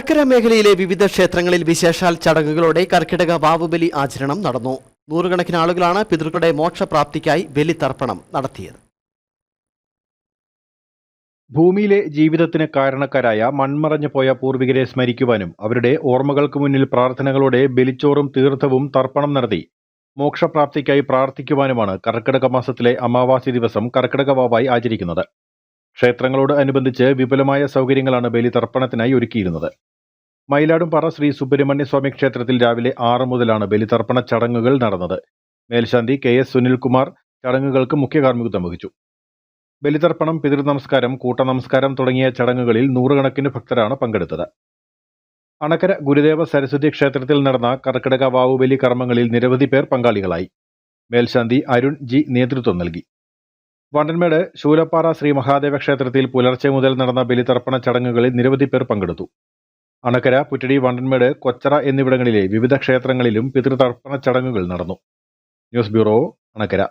അണക്കര മേഖലയിലെ വിവിധ ക്ഷേത്രങ്ങളിൽ വിശേഷാൽ ചടങ്ങുകളോടെ കർക്കിടക വാവുബലി ആചരണം നടന്നു. നൂറുകണക്കിന് ആളുകളാണ് പിതൃക്കളുടെ മോക്ഷപ്രാപ്തിക്കായി ബലിതർപ്പണം നടത്തിയത്. ഭൂമിയിലെ ജീവിതത്തിന് കാരണക്കാരായ മൺമറഞ്ഞു പോയ പൂർവികരെ സ്മരിക്കുവാനും അവരുടെ ഓർമ്മകൾക്ക് മുന്നിൽ പ്രാർത്ഥനകളോടെ ബലിച്ചോറും തീർത്ഥവും തർപ്പണം നടത്തി മോക്ഷപ്രാപ്തിക്കായി പ്രാർത്ഥിക്കുവാനുമാണ് കർക്കിടക മാസത്തിലെ അമാവാസി ദിവസം കർക്കിടക വാവായി ആചരിക്കുന്നത്. ക്ഷേത്രങ്ങളോട് അനുബന്ധിച്ച് വിപുലമായ സൗകര്യങ്ങളാണ് ബലിതർപ്പണത്തിനായി ഒരുക്കിയിരുന്നത്. മയിലാടുംപാറ ശ്രീ സുബ്രഹ്മണ്യ സ്വാമി ക്ഷേത്രത്തിൽ രാവിലെ ആറ് മുതലാണ് ബലിതർപ്പണ ചടങ്ങുകൾ നടന്നത്. മേൽശാന്തി കെ എസ് സുനിൽകുമാർ ചടങ്ങുകൾക്ക് മുഖ്യ കാർമ്മികത്വം വഹിച്ചു. ബലിതർപ്പണം പിതൃനമസ്കാരം കൂട്ടനമസ്കാരം തുടങ്ങിയ ചടങ്ങുകളിൽ നൂറുകണക്കിന് ഭക്തരാണ് പങ്കെടുത്തത്. അണക്കര ഗുരുദേവ സരസ്വതി ക്ഷേത്രത്തിൽ നടന്ന കർക്കിടക വാവുബലി കർമ്മങ്ങളിൽ നിരവധി പേർ പങ്കാളികളായി. മേൽശാന്തി അരുൺ ജി നേതൃത്വം നൽകി. വണ്ടൻമേട് ശൂലപ്പാറ ശ്രീ മഹാദേവ ക്ഷേത്രത്തിൽ പുലർച്ചെ മുതൽ നടന്ന ബലിതർപ്പണ ചടങ്ങുകളിൽ നിരവധി പേർ പങ്കെടുത്തു. അണക്കര പുറ്റടി വണ്ടൻമേട് കൊച്ചറ എന്നിവിടങ്ങളിലെ വിവിധ ക്ഷേത്രങ്ങളിലും പിതൃതർപ്പണ ചടങ്ങുകൾ നടന്നു. News bureau Anakkara.